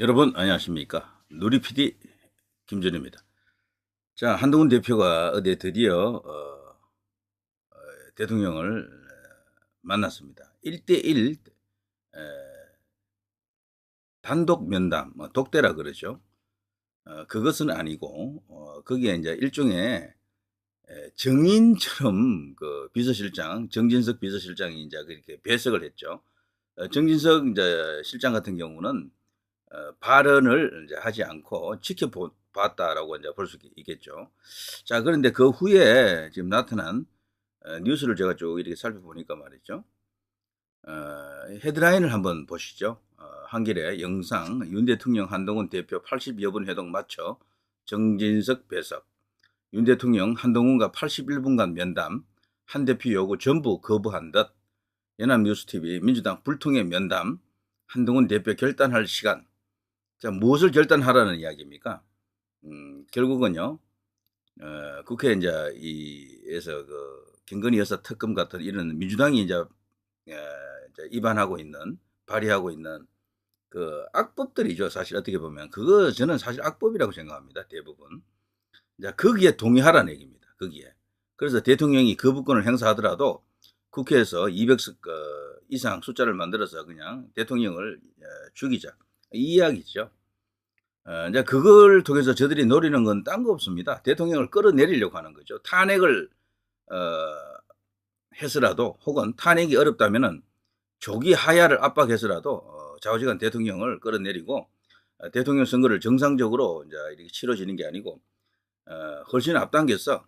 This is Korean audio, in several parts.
여러분 안녕하십니까 누리 PD 김준입니다. 자 한동훈 대표가 어제 드디어 어, 어, 대통령을 만났습니다. 1대1 단독 면담, 뭐 독대라 그러죠. 어, 그것은 아니고 어, 거기에 이제 일종의 에, 정인처럼 그 비서실장 정진석 비서실장이 이제 그렇게 배석을 했죠. 어, 정진석 이제 실장 같은 경우는 어, 발언을 이제 하지 않고 지켜봤다라고 이제 볼 수 있겠죠. 자, 그런데 그 후에 지금 나타난 어, 뉴스를 제가 쭉 이렇게 살펴보니까 말이죠. 어, 헤드라인을 한번 보시죠. 어, 한길의 영상 윤 대통령 한동훈 대표 80여 분 회동 마쳐 정진석 배석 윤 대통령 한동훈과 81분간 면담 한 대표 요구 전부 거부한 듯 연합뉴스TV 민주당 불통의 면담 한동훈 대표 결단할 시간 자, 무엇을 결단하라는 이야기입니까? 음, 결국은요, 어, 국회 이제 이에서 그 김건희 여사 특검 같은 이런 민주당이 이제, 어, 이제 입안하고 있는 발의하고 있는 그 악법들이죠. 사실 어떻게 보면 그거 저는 사실 악법이라고 생각합니다. 대부분. 자, 거기에 동의하라는 얘기입니다. 거기에. 그래서 대통령이 거부권을 행사하더라도 국회에서 200석 어, 이상 숫자를 만들어서 그냥 대통령을 어, 죽이자. 이 이야기죠. 어, 이제 그걸 통해서 저들이 노리는 건 딴 거 없습니다. 대통령을 끌어내리려고 하는 거죠. 탄핵을 어, 해서라도 혹은 탄핵이 어렵다면은 조기 하야를 압박해서라도 어, 좌우지간 대통령을 끌어내리고 어, 대통령 선거를 정상적으로 이제 이렇게 치러지는 게 아니고 어, 훨씬 앞당겨서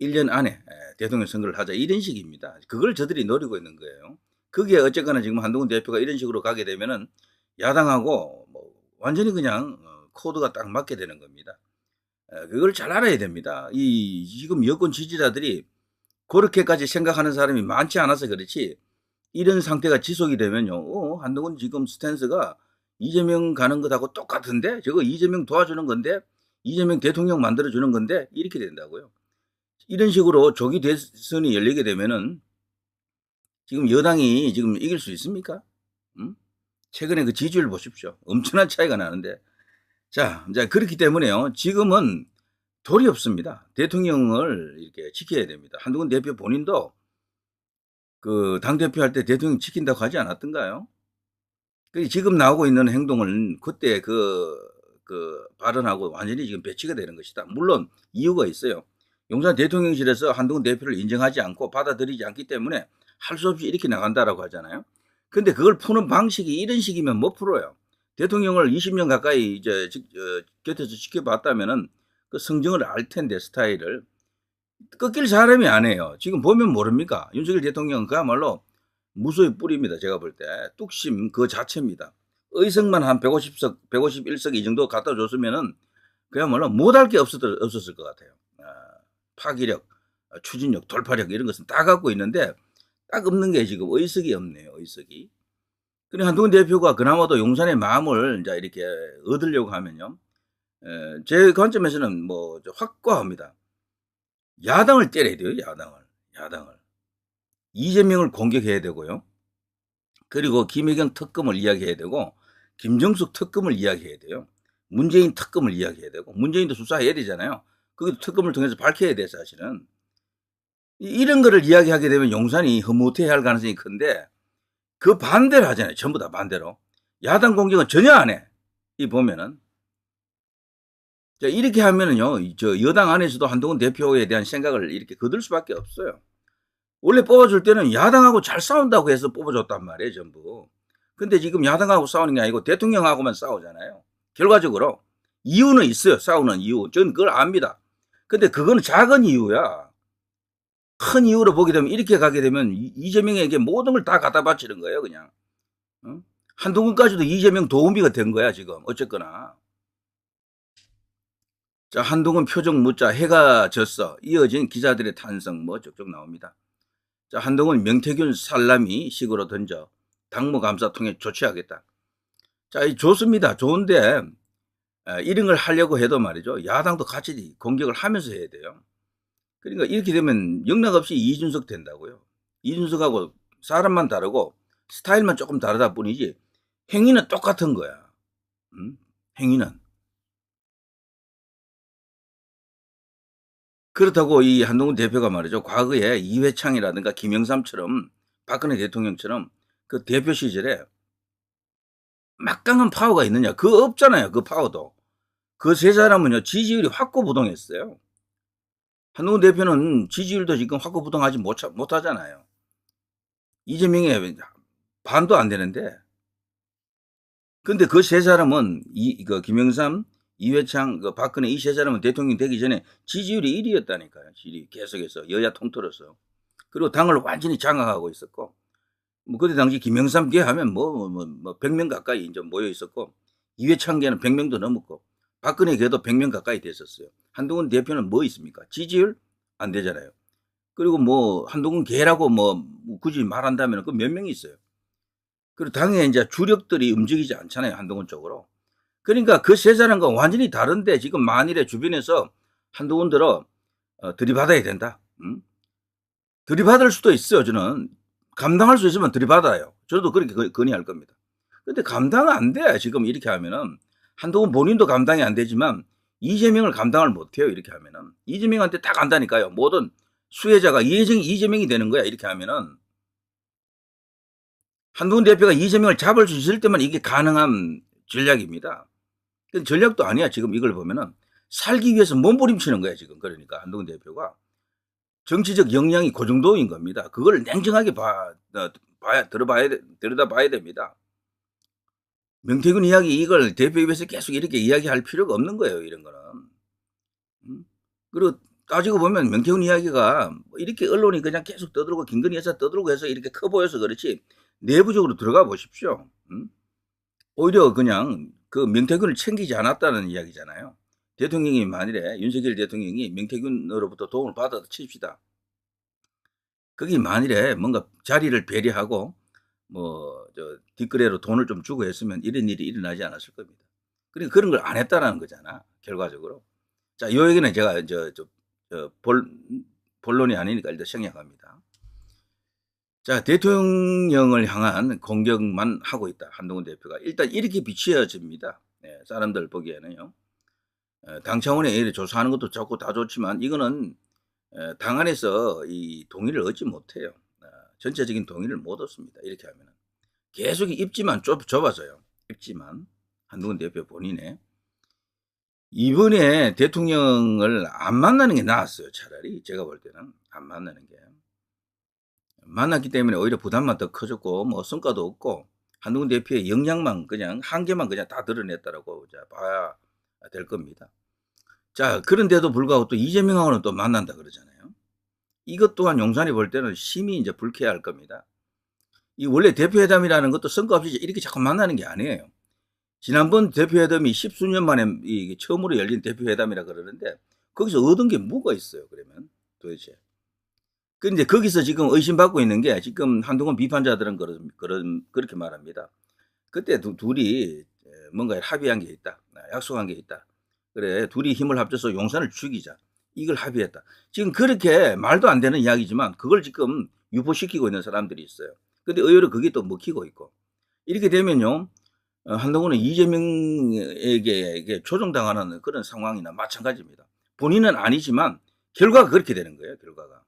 1년 안에 에, 대통령 선거를 하자 이런 식입니다. 그걸 저들이 노리고 있는 거예요. 그게 어쨌거나 지금 한동훈 대표가 이런 식으로 가게 되면은 야당하고 뭐 완전히 그냥 어, 코드가 딱 맞게 되는 겁니다. 그걸 잘 알아야 됩니다. 이 지금 여권 지지자들이 그렇게까지 생각하는 사람이 많지 않아서 그렇지 이런 상태가 지속이 되면요. 어, 한동훈 지금 스탠스가 이재명 가는 것하고 똑같은데 저거 이재명 도와주는 건데 이재명 대통령 만들어 주는 건데 이렇게 된다고요. 이런 식으로 조기 대선이 열리게 되면은 지금 여당이 지금 이길 수 있습니까? 음? 최근에 그 지지율 보십시오. 엄청난 차이가 나는데. 자, 이제 그렇기 때문에요. 지금은 돌이 없습니다. 대통령을 이렇게 지켜야 됩니다. 한동훈 대표 본인도 그 당대표 할 때 대통령 지킨다고 하지 않았던가요? 그 지금 나오고 있는 행동은 그때 그, 그 발언하고 완전히 지금 배치가 되는 것이다. 물론 이유가 있어요. 용산 대통령실에서 한동훈 대표를 인정하지 않고 받아들이지 않기 때문에 할 수 없이 이렇게 나간다라고 하잖아요. 근데 그걸 푸는 방식이 이런 식이면 못 풀어요. 대통령을 20년 가까이 이제 어, 곁에서 지켜봤다면은 그 성정을 알 텐데 스타일을 꺾일 사람이 아니에요. 지금 보면 모릅니까? 윤석열 대통령은 그야말로 무소의 뿌리입니다. 제가 볼 때 뚝심 그 자체입니다. 의석만 한 150석, 151석 이 정도 갖다 줬으면은 그야말로 못할 게 없었을, 없었을 것 같아요. 아, 파기력, 추진력, 돌파력 이런 것은 다 갖고 있는데 딱 없는 게 지금 의석이 없네요. 의석이. 그래 한동훈 대표가 그나마도 용산의 마음을 이제 이렇게 얻으려고 하면요. 에, 제 관점에서는 뭐 확고합니다. 야당을 때려야 돼요. 야당을. 야당을. 이재명을 공격해야 되고요. 그리고 김혜경 특검을 이야기해야 되고 김정숙 특검을 이야기해야 돼요. 문재인 특검을 이야기해야 되고 문재인도 수사해야 되잖아요. 그 특검을 통해서 밝혀야 돼 사실은. 이런 거를 이야기하게 되면 용산이 흐뭇해 할 가능성이 큰데 그 반대를 하잖아요. 전부 다 반대로. 야당 공격은 전혀 안 해. 이 보면은. 자, 이렇게 하면은요, 저 여당 안에서도 한동훈 대표에 대한 생각을 이렇게 거둘 수밖에 없어요. 원래 뽑아줄 때는 야당하고 잘 싸운다고 해서 뽑아줬단 말이에요, 전부. 근데 지금 야당하고 싸우는 게 아니고 대통령하고만 싸우잖아요. 결과적으로. 이유는 있어요, 싸우는 이유. 저는 그걸 압니다. 근데 그거는 작은 이유야. 큰 이유로 보게 되면 이렇게 가게 되면 이재명에게 모든 걸 다 갖다 바치는 거예요, 그냥. 어? 한동훈까지도 이재명 도움비가 된 거야, 지금. 어쨌거나. 자, 한동훈 표정 묻자 해가 졌어. 이어진 기자들의 탄성 뭐 쭉쭉 나옵니다. 자, 한동훈 명태균 살라미 식으로 던져 당무 감사 통해 조치하겠다. 자, 좋습니다. 좋은데 이런 걸 하려고 해도 말이죠. 야당도 같이 공격을 하면서 해야 돼요. 그러니까 이렇게 되면 영락없이 이준석 된다고요. 이준석하고 사람만 다르고 스타일만 조금 다르다 뿐이지 행위는 똑같은 거야. 음? 행위는. 그렇다고 이 한동훈 대표가 말이죠. 과거에 이회창이라든가 김영삼처럼 박근혜 대통령처럼 그 대표 시절에 막강한 파워가 있느냐? 그거 없잖아요. 그 파워도. 그 세 사람은요, 지지율이 확고부동했어요. 한동훈 대표는 지지율도 지금 확고부동하지 못, 못하잖아요. 이재명의 반도 안 되는데. 근데 그 세 사람은, 이, 그, 김영삼, 이회창, 그 박근혜 이 세 사람은 대통령 되기 전에 지지율이 1위였다니까요. 지지율이 계속해서. 여야 통틀어서. 그리고 당을 완전히 장악하고 있었고. 뭐 그때 당시 김영삼 계 하면 뭐, 뭐, 뭐 100명 가까이 이제 모여 있었고 이회창계는 100명도 넘었고 박근혜 계도 100명 가까이 됐었어요. 한동훈 대표는 뭐 있습니까? 지지율 안 되잖아요. 그리고 뭐 한동훈 계라고 뭐 굳이 말한다면 그 몇 명이 있어요. 그리고 당에 이제 주력들이 움직이지 않잖아요. 한동훈 쪽으로. 그러니까 그 세 사람과 완전히 다른데 지금 만일에 주변에서 한동훈 들어 어, 들이받아야 된다. 음? 들이받을 수도 있어요. 저는 감당할 수 있으면 들이받아요. 저도 그렇게 건의할 겁니다. 근데 감당 안 돼. 지금 이렇게 하면은 한동훈 본인도 감당이 안 되지만 이재명을 감당을 못 해요. 이렇게 하면은 이재명한테 딱 간다니까요. 모든 수혜자가 이재명, 이재명이 되는 거야. 이렇게 하면은 한동훈 대표가 이재명을 잡을 수 있을 때만 이게 가능한 전략입니다. 전략도 아니야. 지금 이걸 보면은 살기 위해서 몸부림치는 거야. 지금 그러니까 한동훈 대표가 정치적 역량이 그 정도인 겁니다. 그걸 냉정하게 봐, 어, 봐야, 들어봐야, 들여다 봐야 됩니다. 명태균 이야기 이걸 대표 입에서 계속 이렇게 이야기할 필요가 없는 거예요, 이런 거는. 음? 그리고 따지고 보면 명태균 이야기가 뭐 이렇게 언론이 그냥 계속 떠들고 김건희 여사 떠들고 해서 이렇게 커 보여서 그렇지 내부적으로 들어가 보십시오. 음? 오히려 그냥 그 명태균을 챙기지 않았다는 이야기잖아요. 대통령이 만일에 윤석열 대통령이 명태균으로부터 도움을 받아도 칩시다. 거기 만일에 뭔가 자리를 배려하고 뭐 저 뒷거래로 돈을 좀 주고 했으면 이런 일이 일어나지 않았을 겁니다. 그러니까 그런 걸 안 했다라는 거잖아. 결과적으로. 자, 요 얘기는 제가 저, 저, 저 볼, 본론이 아니니까 일단 생략합니다. 자, 대통령을 향한 공격만 하고 있다. 한동훈 대표가. 일단 이렇게 비치어집니다. 네, 사람들 보기에는요. 당 차원의 애를 조사하는 것도 좋고 다 좋지만 이거는 당 안에서 이 동의를 얻지 못해요. 아, 전체적인 동의를 못 얻습니다. 이렇게 하면 계속 입지만 좁, 좁아져요. 입지만 한동훈 대표 본인의 이번에 대통령을 안 만나는 게 나았어요. 차라리 제가 볼 때는 안 만나는 게 만났기 때문에 오히려 부담만 더 커졌고 뭐 성과도 없고 한동훈 대표의 역량만 그냥 한계만 그냥 다 드러냈다라고 봐야 될 겁니다. 자, 그런데도 불구하고 또 이재명하고는 또 만난다 그러잖아요. 이것 또한 용산이 볼 때는 심히 이제 불쾌할 겁니다. 이 원래 대표회담이라는 것도 성과 없이 이렇게 자꾸 만나는 게 아니에요. 지난번 대표회담이 십수년 만에 이 처음으로 열린 대표회담이라 그러는데 거기서 얻은 게 뭐가 있어요, 그러면 도대체. 그런데 거기서 지금 의심받고 있는 게 지금 한동훈 비판자들은 그런, 그런, 그렇게 말합니다. 그때 두, 둘이 뭔가 합의한 게 있다. 약속한 게 있다. 그래, 둘이 힘을 합쳐서 용산을 죽이자. 이걸 합의했다. 지금 그렇게 말도 안 되는 이야기지만 그걸 지금 유포시키고 있는 사람들이 있어요. 근데 의외로 그게 또 먹히고 있고. 이렇게 되면요. 어, 한동훈은 이재명에게 조종당하는 그런 상황이나 마찬가지입니다. 본인은 아니지만 결과가 그렇게 되는 거예요. 결과가.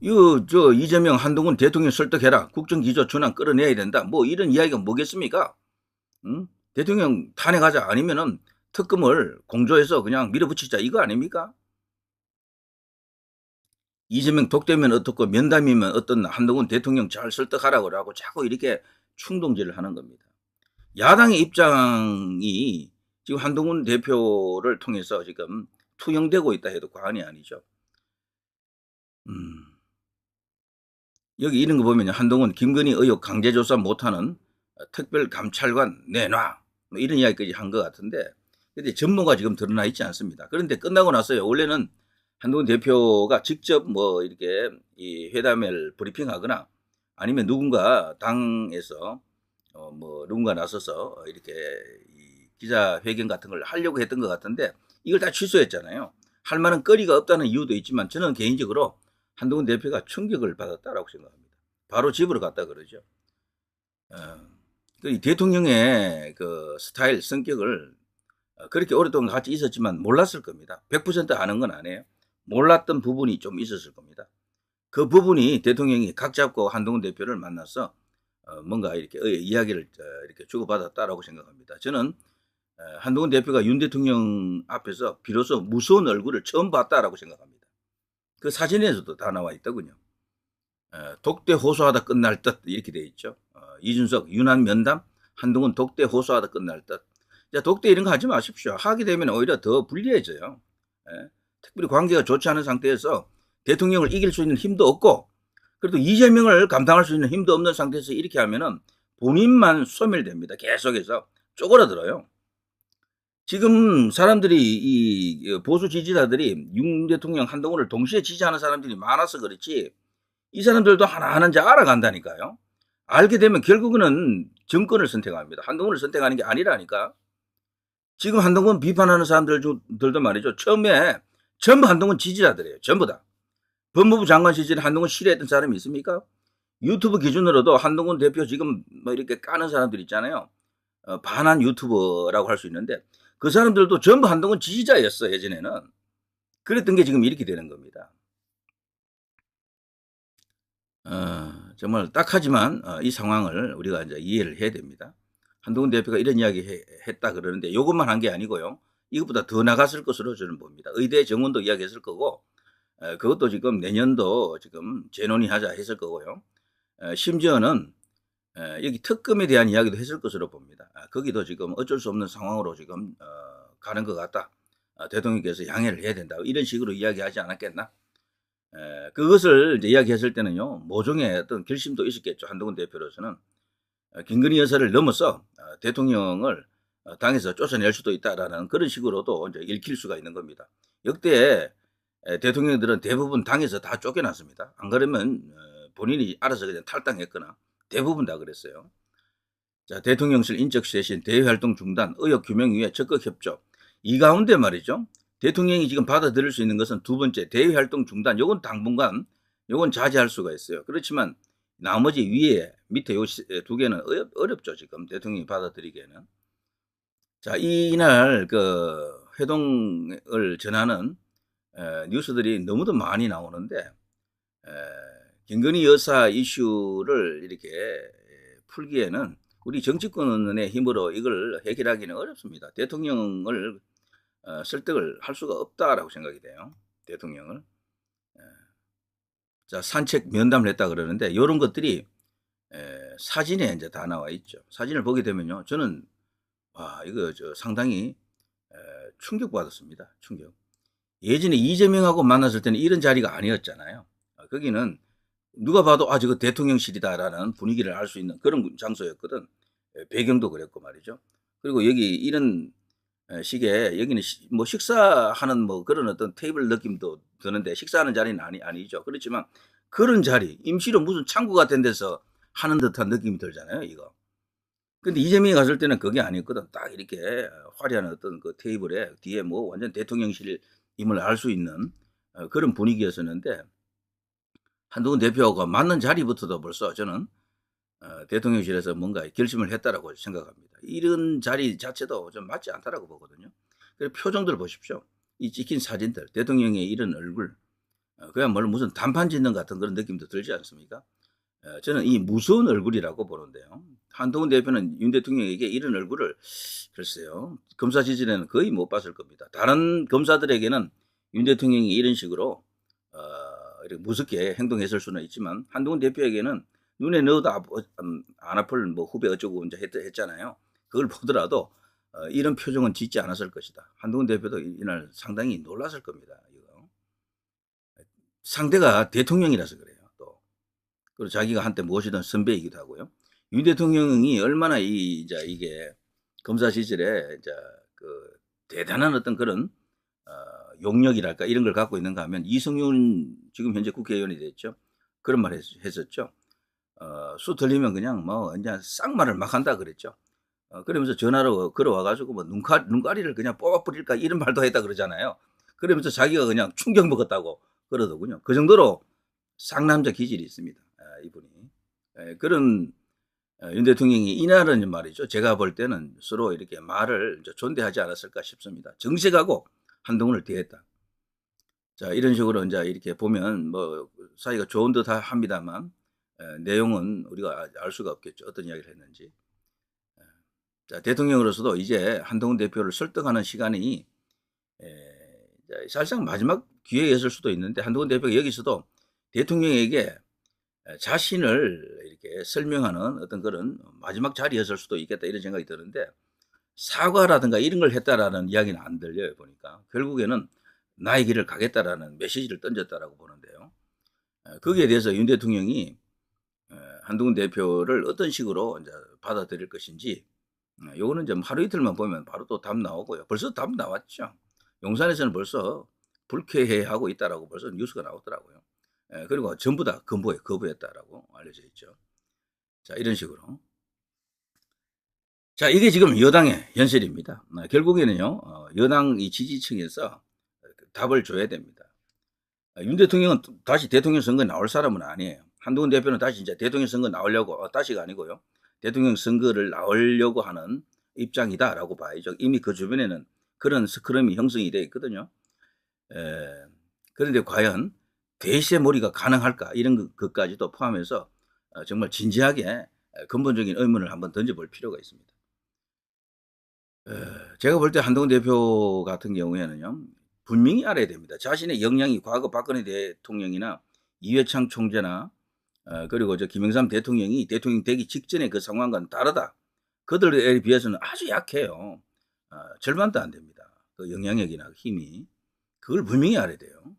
이거 저 이재명 한동훈 대통령 설득해라. 국정기조 전환 끌어내야 된다. 뭐 이런 이야기가 뭐겠습니까? 응? 대통령 탄핵하자 아니면은 특검을 공조해서 그냥 밀어붙이자 이거 아닙니까? 이재명 독대면 어떻고 면담이면 어떤 한동훈 대통령 잘 설득하라고 하고 자꾸 이렇게 충동질을 하는 겁니다. 야당의 입장이 지금 한동훈 대표를 통해서 지금 투영되고 있다 해도 과언이 아니죠. 음. 여기 이런 거 보면 한동훈 김건희 의혹 강제조사 못하는 특별감찰관 내놔 뭐 이런 이야기까지 한 것 같은데 근데 전모가 지금 드러나 있지 않습니다. 그런데 끝나고 나서요. 원래는 한동훈 대표가 직접 뭐 이렇게 이 회담을 브리핑하거나 아니면 누군가 당에서 어 뭐 누군가 나서서 이렇게 이 기자회견 같은 걸 하려고 했던 것 같은데 이걸 다 취소했잖아요. 할 만한 거리가 없다는 이유도 있지만 저는 개인적으로 한동훈 대표가 충격을 받았다라고 생각합니다. 바로 집으로 갔다 그러죠. 어, 그이 대통령의 그 스타일, 성격을 어, 그렇게 오랫동안 같이 있었지만 몰랐을 겁니다. 100% 아는 건 아니에요. 몰랐던 부분이 좀 있었을 겁니다. 그 부분이 대통령이 각 잡고 한동훈 대표를 만나서 어, 뭔가 이렇게 어, 이야기를 어, 이렇게 주고받았다라고 생각합니다. 저는 어, 한동훈 대표가 윤 대통령 앞에서 비로소 무서운 얼굴을 처음 봤다라고 생각합니다. 그 사진에서도 다 나와 있더군요. 어, 독대 호소하다 끝날 듯 이렇게 돼 있죠. 어, 이준석 윤한 면담 한동훈 독대 호소하다 끝날 듯. 자, 독대 이런 거 하지 마십시오. 하게 되면 오히려 더 불리해져요. 예? 특별히 관계가 좋지 않은 상태에서 대통령을 이길 수 있는 힘도 없고 그래도 이재명을 감당할 수 있는 힘도 없는 상태에서 이렇게 하면은 본인만 소멸됩니다. 계속해서 쪼그라들어요. 지금 사람들이 이 보수 지지자들이 윤 대통령 한동훈을 동시에 지지하는 사람들이 많아서 그렇지 이 사람들도 하나하나 이제 알아간다니까요. 알게 되면 결국은 정권을 선택합니다. 한동훈을 선택하는 게 아니라니까. 지금 한동훈 비판하는 사람들도 말이죠. 처음에 전부 한동훈 지지자들이에요. 전부 다. 법무부 장관 시절에 한동훈 싫어했던 사람이 있습니까? 유튜브 기준으로도 한동훈 대표 지금 뭐 이렇게 까는 사람들 있잖아요. 어, 반한 유튜버라고 할 수 있는데 그 사람들도 전부 한동훈 지지자였어 예전에는. 그랬던 게 지금 이렇게 되는 겁니다. 어, 정말 딱하지만 어, 이 상황을 우리가 이제 이해를 해야 됩니다. 한동훈 대표가 이런 이야기 해, 했다 그러는데 이것만 한 게 아니고요. 이것보다 더 나갔을 것으로 저는 봅니다. 의대 정원도 이야기했을 거고 에, 그것도 지금 내년도 지금 재논의하자 했을 거고요. 에, 심지어는 에, 여기 특검에 대한 이야기도 했을 것으로 봅니다. 아, 거기도 지금 어쩔 수 없는 상황으로 지금 어, 가는 것 같다. 아, 대통령께서 양해를 해야 된다. 이런 식으로 이야기하지 않았겠나? 에, 그것을 이야기했을 때는요, 모종의 어떤 결심도 있었겠죠. 한동훈 대표로서는. 어, 김건희 여사를 넘어서 어, 대통령을 어, 당에서 쫓아낼 수도 있다라는 그런 식으로도 이제 읽힐 수가 있는 겁니다. 역대 에, 대통령들은 대부분 당에서 다 쫓겨났습니다. 안 그러면 어, 본인이 알아서 그냥 탈당했거나 대부분 다 그랬어요. 자, 대통령실 인적 쇄신, 대외활동 중단, 의혹 규명 위해 적극 협조. 이 가운데 말이죠. 대통령이 지금 받아들일 수 있는 것은 두 번째 대외활동 중단. 요건 당분간 요건 자제할 수가 있어요. 그렇지만 나머지 위에 밑에 요 두 개는 어렵, 어렵 죠 지금 대통령이 받아들이기에는. 자 이날 그 회동을 전하는 에, 뉴스들이 너무도 많이 나오는데 에, 김건희 여사 이슈를 이렇게 풀기에는 우리 정치권의 힘으로 이걸 해결하기는 어렵습니다. 대통령을 어, 설득을 할 수가 없다라고 생각이 돼요. 대통령을. 자, 산책 면담을 했다 그러는데 이런 것들이 에, 사진에 이제 다 나와 있죠. 사진을 보게 되면요. 저는 와, 이거 저 상당히 에, 충격받았습니다. 충격. 예전에 이재명하고 만났을 때는 이런 자리가 아니었잖아요. 아, 거기는 누가 봐도 아 저거 대통령실이다라는 분위기를 알 수 있는 그런 장소였거든. 에, 배경도 그랬고 말이죠. 그리고 여기 이런 식의 여기는 시, 뭐 식사하는 뭐 그런 어떤 테이블 느낌도 드는데 식사하는 자리는 아니 아니죠. 그렇지만 그런 자리 임시로 무슨 창구 같은 데서 하는 듯한 느낌이 들잖아요. 이거. 근데 이재명이 갔을 때는 그게 아니었거든. 딱 이렇게 화려한 어떤 그 테이블에 뒤에 뭐 완전 대통령실임을 알 수 있는 어, 그런 분위기였었는데 한동훈 대표가 맞는 자리부터도 벌써 저는 어, 대통령실에서 뭔가 결심을 했다라고 생각합니다. 이런 자리 자체도 좀 맞지 않다라고 보거든요. 그리고 표정들 보십시오. 이 찍힌 사진들, 대통령의 이런 얼굴, 어, 그야말로 무슨 단판 짓는 같은 그런 느낌도 들지 않습니까? 어, 저는 이 무서운 얼굴이라고 보는데요. 한동훈 대표는 윤 대통령에게 이런 얼굴을 글쎄요 검사 시절에는 거의 못 봤을 겁니다. 다른 검사들에게는 윤 대통령이 이런 식으로 어, 무섭게 행동했을 수는 있지만 한동훈 대표에게는 눈에 넣어도 아, 음, 안 아플 뭐 후배 어쩌고 이제 했, 했잖아요. 그걸 보더라도 어, 이런 표정은 짓지 않았을 것이다. 한동훈 대표도 이날 상당히 놀랐을 겁니다. 이거. 상대가 대통령이라서 그래요. 또 그리고 자기가 한때 무엇이든 선배이기도 하고요. 윤 대통령이 얼마나 이 이제 이게 검사 시절에 이제 그 대단한 어떤 그런 어, 용력이랄까 이런 걸 갖고 있는가 하면 이성윤 지금 현재 국회의원이 됐죠. 그런 말 했, 했었죠. 어, 수 들리면 그냥 뭐 이제 쌍말을 막 한다 그랬죠. 어, 그러면서 전화로 걸어와가지고 뭐 눈가, 눈가리를 그냥 뽑아버릴까 이런 말도 했다 그러잖아요. 그러면서 자기가 그냥 충격 먹었다고 그러더군요. 그 정도로 쌍남자 기질이 있습니다. 아, 이분이. 에, 그런 어, 윤 대통령이 이날은 말이죠. 제가 볼 때는 서로 이렇게 말을 존대하지 않았을까 싶습니다. 정색하고 한동훈을 대했다. 자, 이런 식으로 이제 이렇게 보면 뭐 사이가 좋은 듯 합니다만 에, 내용은 우리가 알 수가 없겠죠. 어떤 이야기를 했는지. 에, 자, 대통령으로서도 이제 한동훈 대표를 설득하는 시간이 사실상 마지막 기회였을 수도 있는데 한동훈 대표가 여기서도 대통령에게 에, 자신을 이렇게 설명하는 어떤 그런 마지막 자리였을 수도 있겠다 이런 생각이 드는데 사과라든가 이런 걸 했다라는 이야기는 안 들려요 보니까 결국에는 나의 길을 가겠다라는 메시지를 던졌다라고 보는데요. 에, 거기에 대해서 윤 대통령이 에, 한동훈 대표를 어떤 식으로 이제 받아들일 것인지 에, 요거는 좀 하루 이틀만 보면 바로 또 답 나오고요. 벌써 답 나왔죠. 용산에서는 벌써 불쾌해하고 있다라고 벌써 뉴스가 나오더라고요. 에, 그리고 전부 다 건보에 거부했다라고 알려져 있죠. 자 이런 식으로. 자 이게 지금 여당의 현실입니다. 어, 결국에는요 어, 여당 이 지지층에서 답을 줘야 됩니다. 아, 윤 대통령은 또 다시 대통령 선거에 나올 사람은 아니에요. 한동훈 대표는 다시 이제 대통령 선거 나오려고 어, 다시가 아니고요. 대통령 선거를 나오려고 하는 입장이다라고 봐야죠. 이미 그 주변에는 그런 스크럼이 형성이 되어 있거든요. 에, 그런데 과연 머리가 가능할까 이런 것- 것까지도 포함해서 어, 정말 진지하게 에, 근본적인 의문을 한번 던져볼 필요가 있습니다. 에, 제가 볼 때 한동훈 대표 같은 경우에는요 분명히 알아야 됩니다. 자신의 역량이 과거 박근혜 대통령이나 이회창 총재나 어, 그리고 저 김영삼 대통령이 대통령 되기 직전의 그 상황과는 다르다. 그들에 비해서는 아주 약해요. 어, 절반도 안 됩니다. 그 영향력이나 힘이 그걸 분명히 알아야 돼요.